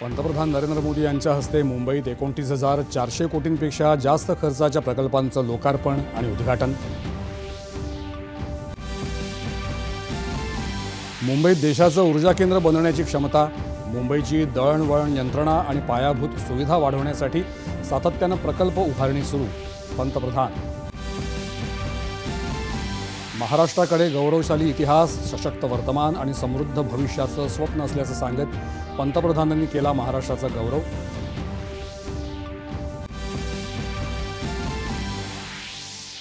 पंतप्रधान नरेंद्र मोदी यांच्या हस्ते मुंबईत एकोणतीस हजार चारशे कोटींपेक्षा जास्त खर्चाच्या प्रकल्पांचं लोकार्पण आणि उद्घाटन. मुंबईत देशाचं ऊर्जा केंद्र बनवण्याची क्षमता मुंबईची दळणवळण यंत्रणा आणि पायाभूत सुविधा वाढवण्यासाठी सातत्यानं प्रकल्प उभारणी सुरू पंतप्रधान. महाराष्ट्राकडे गौरवशाली इतिहास सशक्त वर्तमान आणि समृद्ध भविष्याचं स्वप्न असल्याचं सांगत पंतप्रधानांनी केला महाराष्ट्राचा गौरव.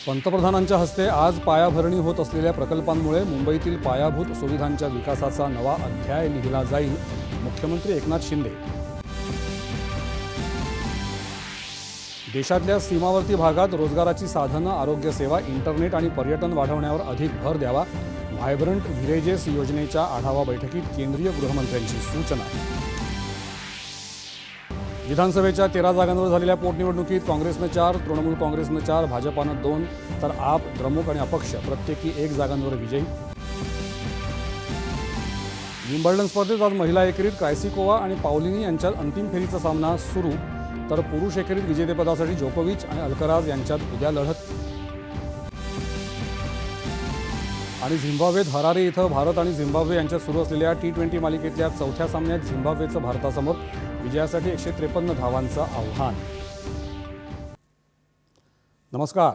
पंतप्रधानांच्या हस्ते आज पायाभरणी होत असलेल्या प्रकल्पांमुळे मुंबईतील पायाभूत सुविधांच्या विकासाचा नवा अध्याय लिहिला जाईल. मुख्यमंत्री एकनाथ शिंदे देशातल्या सीमावर्ती भागात रोजगाराची साधनं आरोग्यसेवा इंटरनेट आणि पर्यटन वाढवण्यावर अधिक भर द्यावा. व्हायब्रंट व्हिलेजेस योजनेच्या आढावा बैठकीत केंद्रीय गृहमंत्र्यांची सूचना. विधानसभेच्या तेरा जागांवर झालेल्या पोटनिवडणुकीत काँग्रेसनं चार तृणमूल काँग्रेसनं चार भाजपानं दोन तर आप द्रमुक आणि अपक्ष प्रत्येकी एक जागांवर विजयी. विम्बल्डन स्पर्धेत आज महिला एकेरीत कायसिकोवा आणि पावलिनी यांच्यात अंतिम फेरीचा सामना सुरू. तर पुरुष एकेरीत विजेतेपदासाठी जोकोविच आणि अल्कराज यांच्यात उद्या लढत. आणि झिम्बाब्वेत हरारे इथं भारत आणि झिम्बाब्वे यांच्यात सुरू असलेल्या टी ट्वेंटी मालिकेतल्या चौथ्या सामन्यात झिम्बाब्वेचं भारतासमोर विजयासाठी एकशे त्रेपन्न धावांचं आव्हान. नमस्कार.